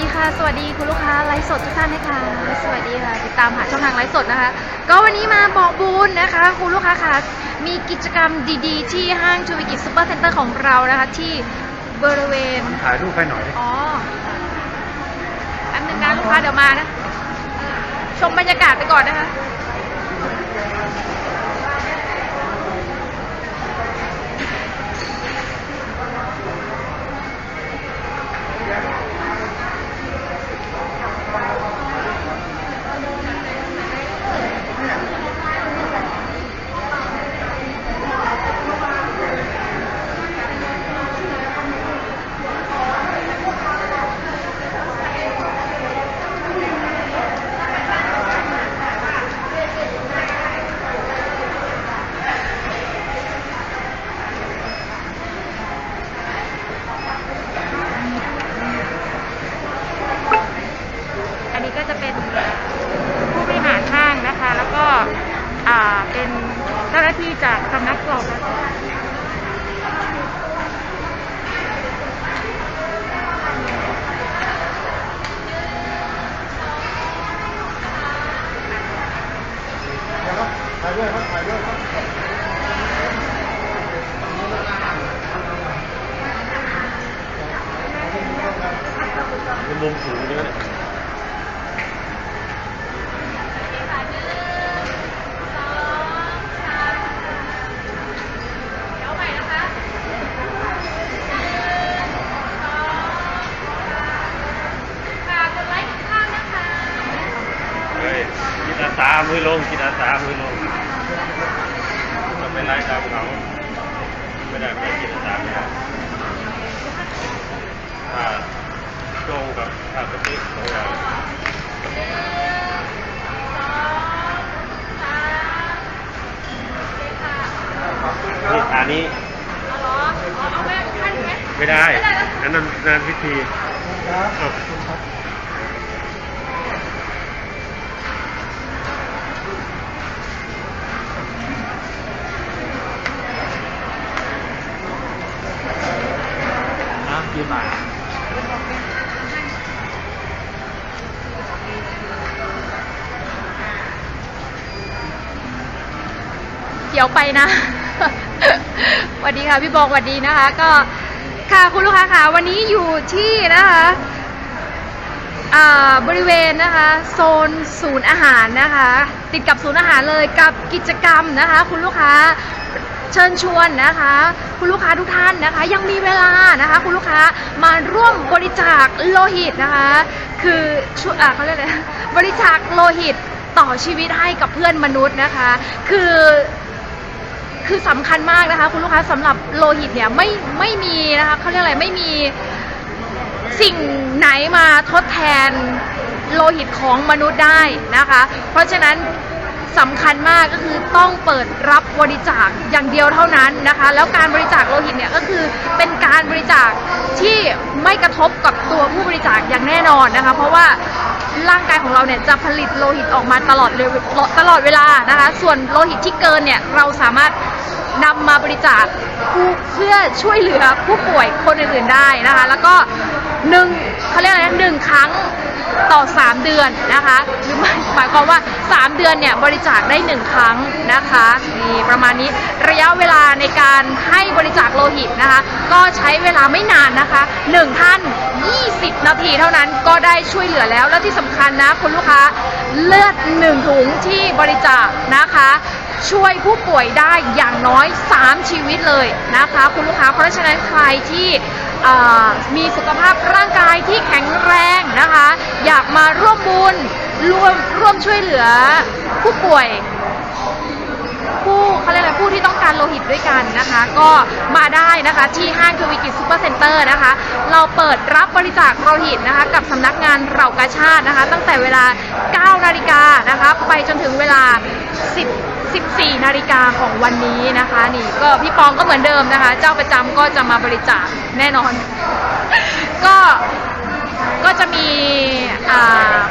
ดีค่ะ สวัสดีคุณลูกค้าไลฟ์สดทุกท่านนะคะสวัสดีค่ะ ติดตามหาช่องทางไลฟ์สดนะคะ ก็วันนี้มาบอกบุญนะคะ คุณลูกค้าค่ะมีกิจกรรมดีๆ ที่ห้างชูวิกิซูเปอร์เซ็นเตอร์ของเรานะคะ ที่บริเวณถ่ายรูปให้หน่อยดิอ๋ออันนึงนะลูกค้าเดี๋ยวมานะ ชมบรรยากาศไปก่อนนะคะ นี้ก็จะเป็นผู้บริหารห้างนะคะ แล้วก็อ่าเป็นเจ้าหน้าที่จากสำนักกรอบนถ่ายด้วยครับถ่ายด้วยครับมุมสูงนี่ก็ได้ มือลงกินอาสามือลงเราไปไล่ตามเขาไม่ได้ไม่กินอาสาไม่ได้ถ้าโจงกับถ้าสติ๊กของเรานี่อันนี้ไม่ได้ไม่นะอันนั้นานพิธี ครับนะยืนมาเดี๋ยวไปนะ สวัสดีค่ะพี่บอกสวัสดีนะคะ ก็ค่ะคุณลูกค้าค่ะวันนี้อยู่ที่นะคะอ่าบริเวณนะคะโซนศูนย์อาหารนะคะ ติดกับศูนย์อาหารเลยกับกิจกรรมนะคะ คุณลูกค้า เชิญชวนนะคะ คุณลูกค้าทุกท่านนะคะ ยังมีเวลานะคะ คุณลูกค้ามาร่วมบริจาคโลหิตนะคะ คือช่วยอ่าเขาเรียกอะไรบริจาคโลหิตต่อชีวิตให้กับเพื่อนมนุษย์นะคะ คือคือสำคัญมากนะคะ คุณลูกค้าสำหรับโลหิตเนี่ยไม่ไม่มีนะคะเขาเรียกอะไรไม่มีสิ่งไหนมาทดแทนโลหิตของมนุษย์ได้นะคะ เพราะฉะนั้น สำคัญมากก็คือต้องเปิดรับบริจาคอย่างเดียวเท่านั้นนะคะ แล้วการบริจาคโลหิตเนี่ยก็คือเป็นการบริจาคที่ไม่กระทบกับตัวผู้บริจาคอย่างแน่นอนนะคะ เพราะว่าร่างกายของเราเนี่ยจะผลิตโลหิตออกมาตลอดเลยตลอดเวลานะคะ ส่วนโลหิตที่เกินเนี่ยเราสามารถนำมาบริจาคเพื่อช่วยเหลือผู้ป่วยคนอื่นๆได้นะคะ แล้วก็หนึ่งเขาเรียกอะไรหนึ่งครั้ง ต่อ 3 เดือนนะคะหรือหมายความว่า 3 เดือนเนี่ยบริจาคได้ 1 ครั้งนะคะนี่ประมาณนี้ระยะเวลาในการให้บริจาคโลหิตนะคะ ก็ใช้เวลาไม่นานนะคะ 1 ท่าน 20 นาทีเท่านั้นก็ได้ช่วยเหลือแล้วและที่สำคัญนะคุณลูกค้าเลือด 1 ถุงที่บริจาคนะคะ ช่วยผู้ป่วยได้อย่างน้อย 3 ชีวิตเลยนะคะ คุณลูกค้าเพราะฉะนั้นใครที่มีสุขภาพร่างกายที่แข็งแรงนะคะ อยากมาร่วมบุญร่วมร่วมช่วยเหลือผู้ป่วยผู้เขาเรียกอะไรผู้ที่ต้องการโลหิตด้วยกันนะคะ ก็มาได้นะคะที่ห้างทวีกิจซูเปอร์เซ็นเตอร์นะคะ เราเปิดรับบริจาคโลหิตนะคะ กับสำนักงานเรากาชาตินะคะ ตั้งแต่เวลา 9 นาฬิกานะคะ ไปจนถึงเวลา 10 14 นาฬิกาของวันนี้นะคะ นี่ก็พี่ปองก็เหมือนเดิมนะคะ เจ้าประจำก็จะมาบริจาคแน่นอน ก็ก็จะมี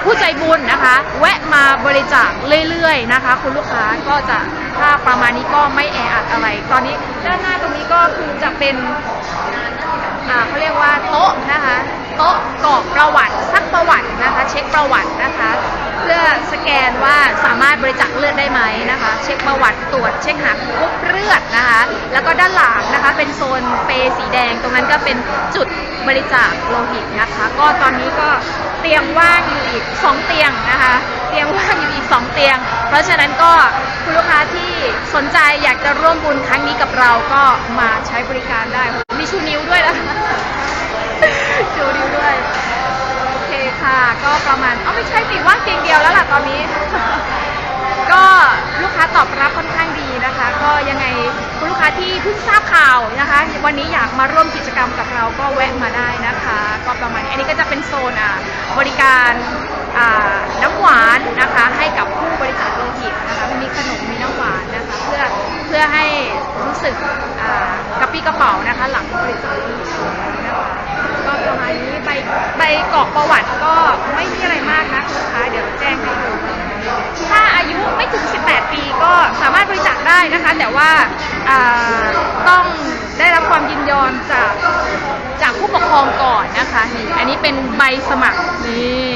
ผู้ใจบุญนะคะ แวะมาบริจาคเรื่อยๆนะคะ คุณลูกค้าก็จะถ้าประมาณนี้ก็ไม่แออัดอะไร ตอนนี้ด้านหน้าตรงนี้ก็คือจะเป็นเขาเรียกว่าโต๊ะนะคะ โต๊ะกรอกประวัติซักประวัตินะคะ เช็คประวัตินะคะ เพื่อสแกนว่าสามารถบริจาคเลือดได้ไหมนะคะ เช็คประวัติตรวจ เช็คหากรุ๊ปเลือดนะคะ แล้วก็ด้านหลังนะคะเป็นโซนเปย์สีแดง ตรงนั้นก็เป็นจุดบริจาคโลหิตนะคะ ก็ตอนนี้ก็เตียงว่างอยู่อีก 2 เตียงนะคะ เตียงว่างอยู่อีก 2 เตียง เพราะฉะนั้นก็คุณลูกค้าที่สนใจอยากจะร่วมบุญครั้งนี้กับเราก็มาใช้บริการได้ มีชูนิ้วด้วยนะคะชูนิ้วด้วย ก็ประมาณเอ้าไม่ใช่สิว่างเตียงเดียวแล้วล่ะตอนนี้ ก็ลูกค้าตอบรับค่อนข้างดีนะคะ ก็ยังไงคุณลูกค้าที่เพิ่งทราบข่าวนะคะ วันนี้อยากมาร่วมกิจกรรมกับเราก็แวะมาได้นะคะ ก็ประมาณนี้อันนี้ก็จะเป็นโซนอะบริการอ่าน้ำหวานนะคะ ให้กับผู้บริจาคโลหิตนะคะมีขนมมีน้ำหวานนะคะ เพื่อเพื่อให้รู้สึกอ่า กระปี้กระเป๋านะคะ หลังบริจาคโลหิตนะคะก็ประมาณนี้ใบใบกรอกประวัติก็ไม่มีอะไรมากนะคุณลูกค้าเดี๋ยวแจ้งให้ดูถ้าอายุไม่ถึง 18 ปีก็สามารถบริจาคได้นะคะ แต่ว่าต้องได้รับความยินยอมจากจากผู้ปกครองก่อนนะคะนี่อันนี้เป็นใบสมัครนี่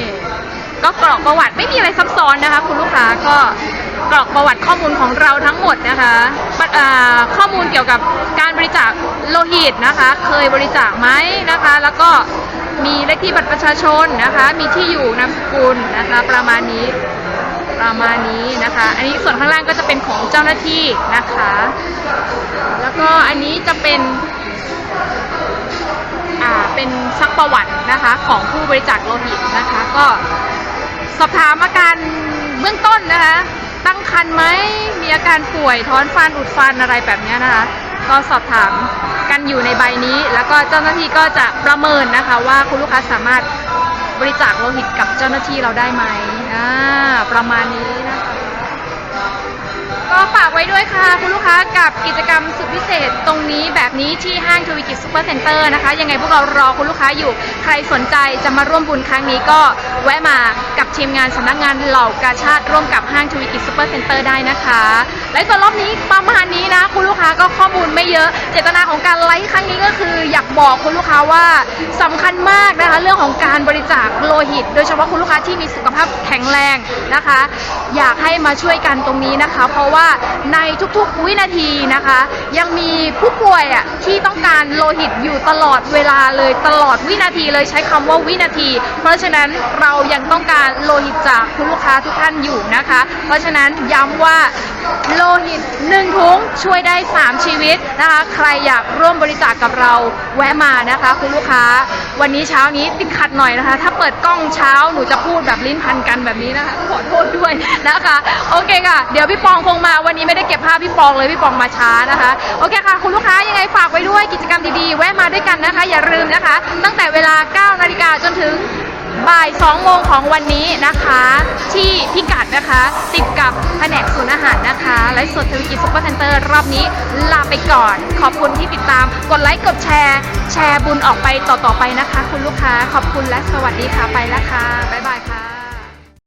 ก็กรอกประวัติไม่มีอะไรซับซ้อนนะคะ คุณลูกค้าก็ กรอกประวัติข้อมูลของเราทั้งหมดนะคะะข้อมูลเกี่ยวกับการบริจาคโลหิตนะคะ เคยบริจาคไหมนะคะ แล้วก็มีเลขที่บัตรประชาชนนะคะ มีที่อยู่นามสกุลนะคะประมาณนี้ประมาณนี้นะคะ อันนี้ส่วนข้างล่างก็จะเป็นของเจ้าหน้าที่นะคะ แล้วก็อันนี้จะเป็นอ่าเป็นซักประวัตินะคะของผู้บริจาคโลหิตนะคะ ก็สอบถามอาการเบื้องต้นนะคะ ตั้งครรภ์ไหมมีอาการป่วยท้อนฟันอุดฟันอะไรแบบนี้นะคะ ก็สอบถามกันอยู่ในใบนี้ แล้วก็เจ้าหน้าที่ก็จะประเมินนะคะ ว่าคุณลูกค้าสามารถบริจาคโลหิตกับเจ้าหน้าที่เราได้ไหมอ่าประมาณนี้ ก็ฝากไว้ด้วยค่ะ คุณลูกค้ากับกิจกรรมสุดพิเศษตรงนี้แบบนี้ที่ห้างทวีกิจซูเปอร์เซ็นเตอร์นะคะ ยังไงพวกเรารอคุณลูกค้าอยู่ ใครสนใจจะมาร่วมบุญครั้งนี้ก็แวะมากับทีมงานสำนักงานเหล่ากาชาติร่วมกับห้างทวีกิจซูเปอร์เซ็นเตอร์ได้นะคะ และส่วนรอบนี้ประมาณนี้นะ คุณลูกค้าก็ข้อมูลไม่เยอะ เจตนาของการไลฟ์ครั้งนี้ก็คือ อยากบอกคุณลูกค้าว่าสำคัญมากนะคะเรื่องของการบริจาคโลหิต โดยเฉพาะคุณลูกค้าที่มีสุขภาพแข็งแรงนะคะ อยากให้มาช่วยกันตรงนี้นะคะ เพราะว่าในทุกๆวินาทีนะคะ ยังมีผู้ป่วยอะที่ต้องการโลหิตอยู่ตลอดเวลาเลยตลอดวินาทีเลยใช้คำว่าวินาที เพราะฉะนั้นเรายังต้องการโลหิตจากคุณลูกค้าทุกท่านอยู่นะคะ เพราะฉะนั้นย้ำว่าโลหิตหนึ่งถุงช่วยได้ 3 ชีวิตนะคะ ใครอยากร่วมบริจาคกับเราแวะมานะคะ คุณลูกค้า วันนี้เช้านี้ติดขัดหน่อยนะคะ ถ้าเปิดกล้องเช้าหนูจะพูดแบบลิ้นพันกันแบบนี้นะคะขอโทษด้วยนะคะ โอเคค่ะ เดี๋ยวพี่ปองคงมาวันนี้ไม่ได้เก็บภาพพี่ปองเลยพี่ปองมาช้านะคะโอเคค่ะ คุณลูกค้ายังไงฝากไว้ด้วยกิจกรรมดีๆ แวะมาด้วยกันนะคะ อย่าลืมนะคะ ตั้งแต่เวลา 9 นาฬิกาจนถึงบ่าย2โมงของวันนี้นะคะ ที่พิกัดนะคะ ติดกับแผนกศูนย์อาหารนะคะไลฟ์สดทวิกิจซุปเปอร์เซ็นเตอร์รอบนี้ลาไปก่อน ขอบคุณที่ติดตาม กดไลค์กดแชร์ แชร์บุญออกไปต่อๆไปนะคะ คุณลูกค้าขอบคุณและสวัสดีค่ะไปแล้วค่ะบ๊ายบายค่ะ